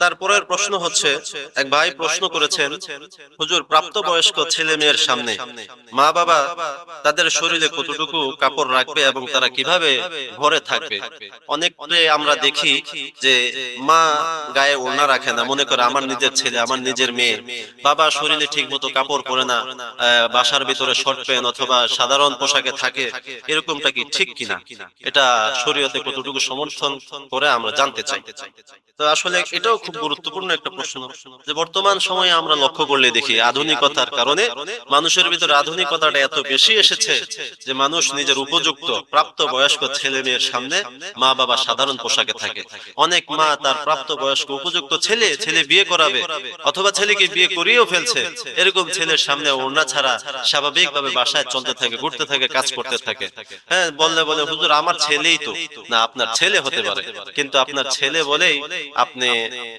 তারপরের প্রশ্ন হচ্ছে, এক ভাই প্রশ্ন করেছেন, হুজুর, প্রাপ্তবয়স্ক ছেলে মেয়ের সামনে মা বাবা তাদের শরীরে কতটুকু কাপড় রাখবে এবং তারা কীভাবে ঘরে থাকবে? অনেক আমরা দেখি যে মা গায়ে ওড়না রাখে না। মনে করে, আমার নিজের ছেলে, আমার নিজের মেয়ে। বাবা শরীরে ঠিক মতো কাপড় পরে না বাসার ভিতরে শর্ট প্যান্ট অথবা সাধারণ পোশাকে থাকে। এরকমটা কি ঠিক কিনা? এটা শরীয়তে কতটুকু সমর্থন করে আমরা জানতে চাই। তো আসলে এটাও খুব গুরুত্বপূর্ণ একটা প্রশ্ন। যে বর্তমান সময়ে আমরা লক্ষ্য করলে দেখি আধুনিকতার কারণে মানুষের ভিতরে আধুনিকতাটা এত বেশি এসেছে যে মানুষ নিজের উপযুক্ত প্রাপ্ত বয়স্ক ছেলে মেয়ের সামনে মা বাবা সাধারণ পোশাকে থাকে। অনেক মা তার প্রাপ্ত বয়স্ক উপযুক্ত ছেলে ছেলে বিয়ে করাবে অথবা ছেলেকে বিয়ে করিয়েও ফেলছে। এরকম ছেলের সামনে ওড়না ছাড়া স্বাভাবিকভাবে বাসায় চলতে থাকে ঘুরতে থাকে কাজ করতে থাকে হ্যাঁ বললে বলে হুজুর আমার ছেলেই তো না আপনার ছেলে হতে পারে কিন্তু আপনার ছেলে বলেই আপনি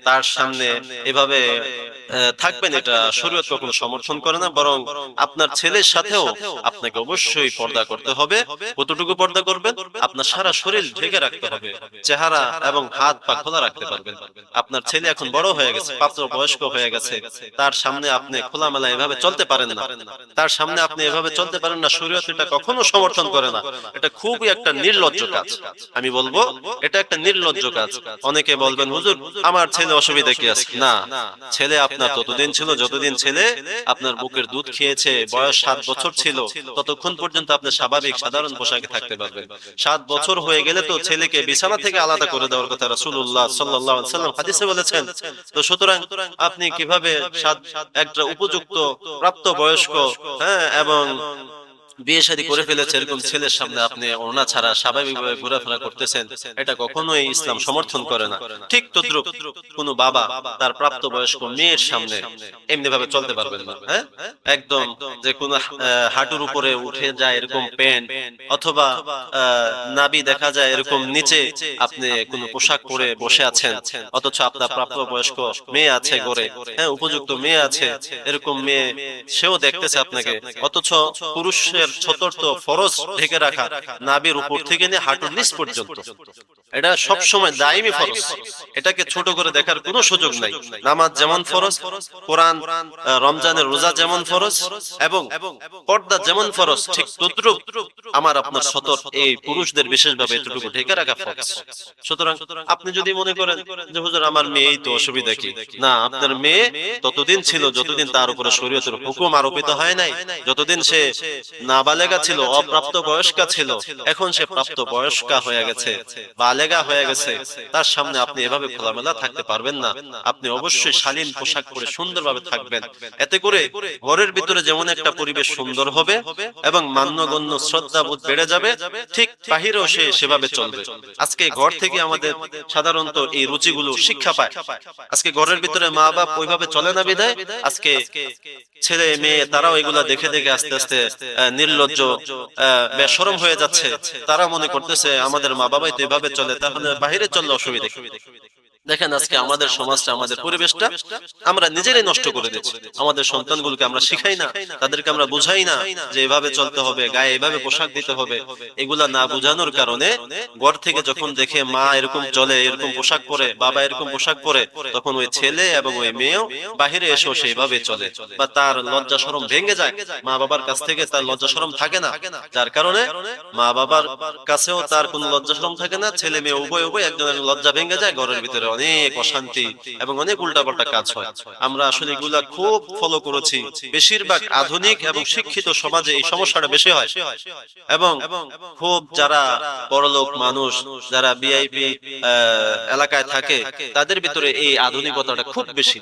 তার সামনে এভাবে থাকবেন, এটা শরীয়ত কখনো সমর্থন করে না, বরং আপনার ছেলের সাথেও আপনাকে অবশ্যই পর্দা করতে হবে। কতটুকু পর্দা করবেন? আপনার সারা শরীর ঢেকে রাখতে হবে। চেহারা এবং হাত পা খোলা রাখতে পারবেন। আপনার ছেলে এখন বড় হয়ে গেছে পাত্র বয়স্ক হয়ে গেছে। তার সামনে আপনি খোলামেলা এভাবে চলতে পারেন না। তার সামনে আপনি এভাবে চলতে পারেন না, শরীয়ত এটা কখনো সমর্থন করে না। এটা খুবই একটা নির্লজ্জ কাজ। আমি বলব, এটা একটা নির্লজ্জ কাজ। অনেকে বলবেন হুজুর, আমার ছেলে অসুবিধা কি আছে? না, ছেলে আপনার ততদিন ছিল, যতদিন ছেলে আপনার বুকের দুধ খেয়েছে, বয়স সাত বছর ছিল, ততক্ষণ পর্যন্ত আপনি স্বাভাবিক সাধারণ পোশাকে থাকতে পারবেন। সাত বছর হয়ে গেলে তো ছেলেকে বিছানা থেকে আলাদা করে দেওয়ার কথা সাল্লাল্লাহু সাল্লাম হাদিসে বলেছেন। তো সুতরাং আপনি কীভাবে একটা উপযুক্ত প্রাপ্ত বয়স্ক হ্যাঁ এবং বিয়ে শাদী করে ফেলেছে এরকম ছেলের সামনে আপনি ওনা ছাড়া স্বাভাবিকভাবে ঘোরাফেরা করতেছেন এটা কখনোই ইসলাম সমর্থন করে না। ঠিক তদ্রুপ কোন বাবা তার প্রাপ্ত বয়স্ক মেয়ের সামনে এমনি ভাবে চলতে পারবেন না হ্যাঁ? একদম যে কোন হাঁটুর উপরে উঠে যায় এরকম প্যান্ট অথবা আহ, নাভি দেখা যায় এরকম নিচে আপনি কোন পোশাক পরে বসে আছেন অথচ আপনার প্রাপ্ত বয়স্ক মেয়ে আছে ঘরে হ্যাঁ উপযুক্ত মেয়ে আছে। এরকম মেয়ে সেও দেখতেছে আপনাকে অথচ চতুর্থ ফরজ ঢেকে রাখা নাবির উপর থেকে নিয়ে হাঁটুর নিচ পর্যন্ত। এটা সব সময় দাইমি ফরজ। এটাকে ছোট করে দেখার কোনো সুযোগ নাই। নামাজ যেমন ফরজ কোরআন রমজানের রোজা যেমন ফরজ এবং পর্দা যেমন ফরজ ঠিক তদ্রুপ আমার আপনার সতর এই পুরুষদের বিশেষভাবে এতটুকু ঢেকে রাখা ফরজ। সুতরাং আপনি যদি মনে করেন যে হুজুর আমার মেয়েই তো অসুবিধা কি? না আপনার মেয়ে ততদিন ছিল যতদিন তার উপরে শরীয়তের হুকুম আরোপিত হয় নাই যতদিন সে নাবালেগা ছিল অপ্রাপ্ত বয়স্কা ছিল এখন সে প্রাপ্ত বয়স্কা হয়ে গেছে বালেগা হয়ে গেছে। তার সামনে আপনি এভাবে খোলামেলা থাকতে পারবেন না। আপনি অবশ্যই শালীন পোশাক পরে সুন্দরভাবে থাকবেন। এতে করে ঘরের ভিতরে যেমন একটা পরিবেশ সুন্দর হবে এবং মান্যগণ্য শ্রদ্ধা বোধ বেড়ে যাবে ঠিক বাহিরেও সে সেভাবে চলবে। আজকে ঘর থেকে আমাদের সাধারণত এই রুচিগুলো শিক্ষা পায়। আজকে ঘরের ভিতরে মা বাপ ওইভাবে চলে না বিদায়। আজকে ছেলে মেয়ে তারাও এগুলা দেখে দেখে আস্তে আস্তে নির্লজ্জ আহ, বেশরম হয়ে যাচ্ছে তারা মনে করতেছে আমাদের মা বাবাই তো এভাবে চলে তাহলে বাহিরে চললে অসুবিধা? দেখেন আজকে আমাদের সমাজটা আমাদের পরিবেশটা আমরা নিজেরাই নষ্ট করে দিচ্ছি। আমাদের সন্তানগুলোকে আমরা শিখাই না তাদেরকে আমরা বুঝাই না যে এভাবে চলতে হবে গায়ে এভাবে পোশাক দিতে হবে এগুলা না বুঝানোর কারণে ঘর থেকে যখন দেখে মা এরকম চলে এরকম পোশাক পরে বাবা এরকম পোশাক পরে তখন ওই ছেলে এবং ওই মেয়েও বাহিরে এসেও সেইভাবে চলে। বা তার লজ্জা শরম ভেঙে যায় মা বাবার কাছ থেকে তার লজ্জা শরম থাকে না যার কারণে মা বাবার কাছেও তার কোনো লজ্জা শরম থাকে না। ছেলে মেয়ে উভয় উভয় একজনের লজ্জা ভেঙে যায় ঘরের ভিতরে অনেক অশান্তি এবং অনেক উল্টাপাল্টা কাজ হয়। আমরা আসলে এগুলা খুব ফলো করেছি। বেশিরভাগ আধুনিক এবং শিক্ষিত সমাজে এই সমস্যাটা বেশি হয়। এবং খুব যারা বড়লোক মানুষ যারা বিআইপি এলাকায় থাকে তাদের ভিতরে এই আধুনিকতাটা খুব বেশি।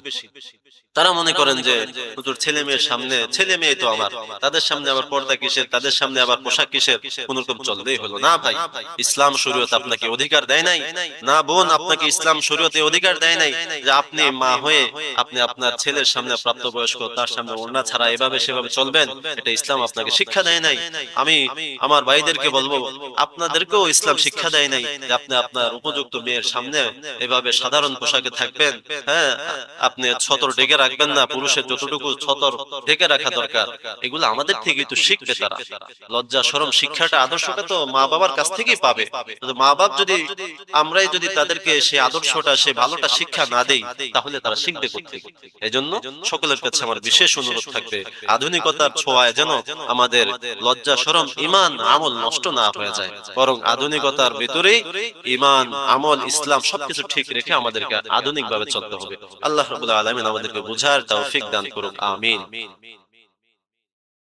তারা মনে করেন যে হুজুর ছেলে মেয়ের সামনে ছেলে মেয়ে তো আমার। তাদের সামনে আবার পর্দা কিসের? তাদের সামনে আবার পোশাক কিসের? কোন রকম চলতেই হলো না ভাই। ইসলাম শরীয়ত আপনাকে অধিকার দেয় নাই। না বোন আপনাকে ইসলাম শরীয়তে অধিকার দেয় নাই। যে আপনি মা হয়ে আপনি আপনার ছেলের সামনে প্রাপ্তবয়স্ক তার সামনে ওড়না ছাড়া এভাবে সেভাবে চলবেন? এটা ইসলাম আপনাকে শিক্ষা দেয় নাই। আমি আমার ভাইদেরকে বলব আপনাদেরকেও ইসলাম শিক্ষা দেয় নাই যে আপনি আপনার উপযুক্ত মেয়ের সামনে এভাবে সাধারণ পোশাকে থাকবেন হ্যাঁ আপনি ছতর ডেকে রাখবেন না, পুরুষের যতটুকু ছতর ঢেকে রাখা দরকার, এগুলো আমাদের থেকেই তো শিখবে তারা। লজ্জা, শরম, শিক্ষাটা আদর্শটা তো মা বাবার কাছ থেকেই পাবে। মা বাপ যদি আমরাই যদি তাদেরকে আদর্শটা ভালোটা শিক্ষা না দেই, তাহলে তারা শিখবে সকলের কাছে আমার বিশেষ অনুরোধ থাকবে, আধুনিকতার ছোঁয়ায় যেন আমাদের লজ্জা, শরম, ইমান, আমল নষ্ট না হয়ে যায়, বরং আধুনিকতার ভিতরেই ইমান, আমল, ইসলাম সবকিছু ঠিক রেখে আমাদেরকে আধুনিক ভাবে চলতে হবে। আল্লাহ রাব্বুল আলামিন আমাদেরকে বুঝার তৌফিক দান করুক। আমিন।